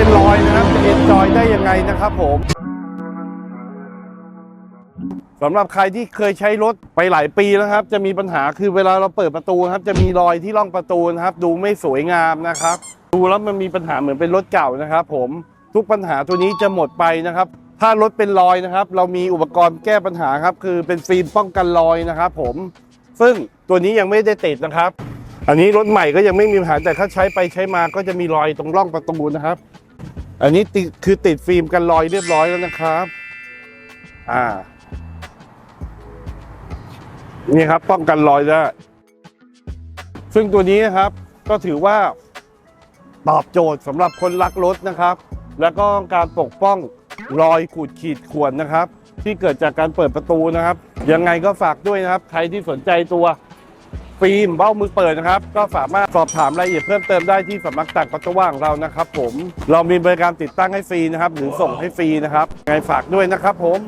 เป็นรอยนะครับจะเอ็นจอยได้ยังไงนะครับผมสำหรับใครที่เคยใช้รถไปหลายปีแล้วครับ จะมีปัญหาคือเวลาเราเปิดประตูครับ จะมีรอยที่ร่องประตูนะครับ ดูไม่สวยงามนะครับ ดูแล้วมันมีปัญหาเหมือนเป็นรถเก่านะครับ ผมทุกปัญหาตัวนี้จะหมดไปนะครับ ถ้ารถเป็นรอยนะครับ เรามีอุปกรณ์แก้ปัญหาครับ คือเป็นฟิล์มป้องกันรอยนะครับ ผม ซึ่งตัวนี้ยังไม่ได้ติดนะครับ อันนี้รถใหม่ก็ยังไม่มีปัญหาแต่ถ้าใช้ไปใช้มาก็จะมีรอยตรงร่องประตูนะครับ อันนี้ติดคือติดฟิล์มกันรอยเรียบร้อยแล้วนะครับ อ่า นี่ครับป้องกันรอยได้ ซึ่งตัวนี้นะครับ ก็ถือว่าตอบโจทย์สำหรับคนรักรถนะครับ แล้วก็การปกป้องรอยขูดขีดข่วนนะครับ ที่เกิดจากการเปิดประตูนะครับ ยังไงก็ฝากด้วยนะครับ ใครที่สนใจตัว ฟิล์มเบ้ามือเปิดนะครับ ก็สามารถสอบถามรายละเอียดเพิ่มเติมได้ที่สำนักแต่งประตูว่างเรานะครับ ผมเรามีบริการติดตั้งให้ฟรีนะครับ หรือส่งให้ฟรีนะครับยังไงฝากด้วยนะครับ ผม